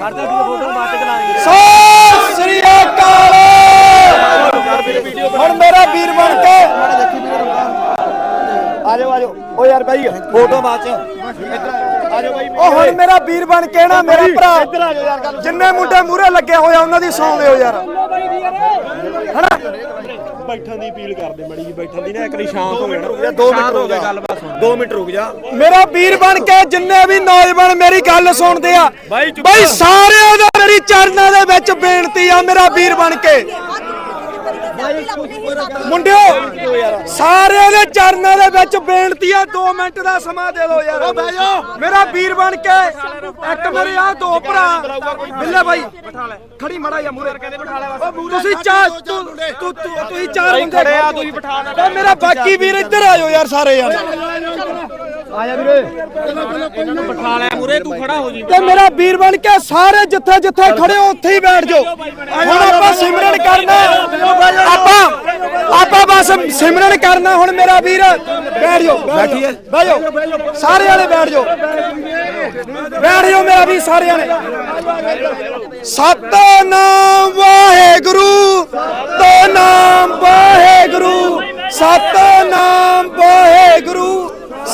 ਖੜਦਾ ਵੀ ਫੋਟੋ ਬਾਅਦ ਚ ਕਰਾਂਗੇ ਸਤਿ ਸ੍ਰੀ ਅਕਾਲ। ਹੁਣ ਮੇਰਾ ਵੀਰ ਬਣ ਕੇ। ਆਜੋ ਆਜੋ। ਓ ਯਾਰ ਬਾਈ ਫੋਟੋ ਬਾਅਦ ਚ। ਆਜੋ ਹੁਣ ਮੇਰਾ ਵੀਰ ਬਣ ਕੇ ਨਾ ਮੇਰਾ ਭਰਾ। ਇੱਧਰ ਆਜੋ ਯਾਰ ਗੱਲ ਜਿੰਨੇ ਮੁੰਡੇ ਮੂਰੇ ਲੱਗੇ ਹੋਏ ਆ ਉਹਨਾਂ ਦੀ ਸੌਂ ਦਿਓ ਯਾਰ। ਹਨਾ? ਬੈਠਣ ਦੀ ਅਪੀਲ ਕਰਦੇ ਮੜੀ ਜੀ ਬੈਠਣ ਦੀ ਨਾ ਇੱਕ ਵਾਰੀ ਸ਼ਾਂਤ ਹੋ ਮਿੰਟ ਰੁਕ ਜਾ, ਜਾਣਾ ਦੋ ਮਿੰਟ ਸ਼ਾਂਤ ਹੋ ਜਾ। ਗੱਲਬਾਤ ਸੁਣ 2 ਮਿੰਟ ਰੁਕ ਜਾ ਮੇਰਾ ਵੀਰ ਬਣ ਕੇ ਜਿੰਨੇ ਵੀ ਨੌਜਵਾਨ ਮੇਰੀ ਗੱਲ ਸੁਣਦੇ ਆ ਬਾਈ। ਸਾਰਿਆਂ ਦਾ ਮੇਰੀ ਚਰਨਾਂ ਦੇ ਵਿੱਚ ਬੇਨਤੀ ਆ ਮੇਰਾ ਵੀਰ ਬਣ ਕੇ ਮੁੰਡਿਓ ਸਾਰਿਆਂ ਦੇ ਚਰਨਾਂ ਦੇ ਵਿੱਚ ਬੇਨਤੀ ਆ 2 ਮਿੰਟ ਦਾ ਸਮਾਂ ਦੇ ਦਿਓ ਯਾਰ। ਮੇਰਾ ਵੀਰ ਬਣ ਕੇ ਇੱਕ ਮੇਰੇ ਆ ਦੋ ਭਰਾ। ਬਿੱਲੇ ਬਾਈ। ਖੜੀ ਮੜਾ ਜਾ ਮੂਰੇ ਤੁਸੀਂ ਚਾਰ ਤੂੰ ਤੂੰ ਤੂੰ- ਤੁਸੀਂ ਚਾਰ ਬੰਦੇ ਖੜੇ ਆ, ਤੁਸੀਂ ਬਿਠਾ। ਮੇਰਾ ਬਾਕੀ ਵੀਰ ਇੱਧਰ ਆਇਓ ਯਾਰ ਸਾਰੇ ਯਾਰ ਬਿਠਾ ਲੈ ਮੂਰੇ ਤੂੰ ਖੜਾ ਹੋ ਜੀ ਤੇ ਮੇਰਾ ਵੀਰ ਬਣ ਕੇ ਸਾਰੇ ਜਿੱਥੇ ਜਿੱਥੇ ਖੜੇ ਹੋ ਉੱਥੇ ਹੀ ਬੈਠ ਜਾਓ। ਹੁਣ ਆਪਾਂ ਸਿਮਰਨ ਕਰਨਾ। ਆਪਾਂ ਆਪਾਂ ਬਸ ਸਿਮਰਨ ਕਰਨਾ ਹੁਣ ਮੇਰਾ ਵੀਰ ਬੈਠ ਜਾਓ। ਬੈਠੀਏ। ਬਹਿ ਜਾਓ। ਸਾਰੇ ਵਾਲੇ ਬੈਠ ਜਾਓ। ਬੈਠ ਜਾਓ ਮੇਰਾ ਵੀਰ ਸਾਰੇ ਵਾਲੇ ਸਤਨਾਮ ਵਾਹਿਗੁਰੂ ਸਤਨਾਮ ਵਾਹਿਗੁਰੂ। ਸਤਨਾਮ ਵਾਹਿਗੁਰੂ।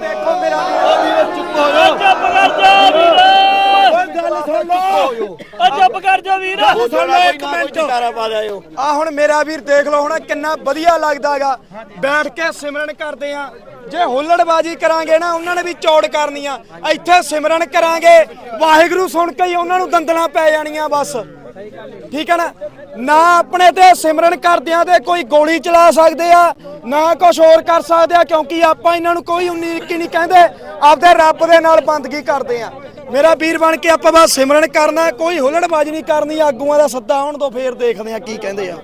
ਦੇਖੋ ਮੇਰਾ ਵੀਰ। ਚੁੱਪ ਹੋ ਜਾਓ। ਚੁੱਪ ਕਰ ਜਾ ਵੀਰ। ਗੱਲ ਸੁਣ ਲਓ। ਓ ਚੁੱਪ ਕਰ ਕਰ ਜੋ ਵੀਰ। ਇੱਕ ਮਿੰਟ। ਕਾਰਾ ਪਾ ਦਿਓ ਆ ਹੁਣ ਮੇਰਾ ਵੀਰ ਦੇਖ ਲਓ ਹੁਣ ਕਿੰਨਾ ਵਧੀਆ ਲੱਗਦਾਗਾ ਬੈਠ ਕੇ ਸਿਮਰਨ ਕਰਦੇ ਆ। ਜੇ ਹੁੱਲੜਬਾਜੀ ਕਰਾਂਗੇ ਨਾ ਉਹਨਾਂ ਨੇ ਵੀ ਚੌੜ ਕਰਨੀ ਆ। ਇੱਥੇ ਸਿਮਰਨ ਕਰਾਂਗੇ। ਵਾਹਿਗੁਰੂ ਸੁਣ ਕੇ ਹੀ ਉਹਨਾਂ ਨੂੰ ਦੰਦਲਾਂ ਪੈ ਜਾਣੀਆਂ ਬਸ। ਠੀਕ ਹੈ ਨਾ? ਨਾ ਆਪਣੇ ਤੇ ਸਿਮਰਨ ਕਰਦਿਆਂ ਤੇ ਕੋਈ ਗੋਲੀ ਚਲਾ ਸਕਦੇ ਆ, ਨਾ ਕੁਝ ਹੋਰ ਕਰ ਸਕਦੇ ਆ, ਕਿਉਂਕਿ ਆਪਾਂ ਇਹਨਾਂ ਨੂੰ ਕੋਈ ਉਨੀ ਇੱਕੀ ਨਹੀਂ ਕਹਿੰਦੇ, ਆਪਦੇ ਰੱਬ ਦੇ ਨਾਲ ਬੰਦਗੀ ਕਰਦੇ ਆ। ਮੇਰਾ ਵੀਰ ਬਣ ਕੇ ਆਪਾਂ ਬਸ ਸਿਮਰਨ ਕਰਨਾ, ਕੋਈ ਹੁੱਲੜਬਾਜੀ ਨਹੀਂ ਕਰਨੀ, ਆਗੂਆਂ ਦਾ ਸੱਦਾ ਆਉਣ ਤੋਂ ਫੇਰ ਦੇਖਦੇ ਆ ਕੀ ਕਹਿੰਦੇ ਆ।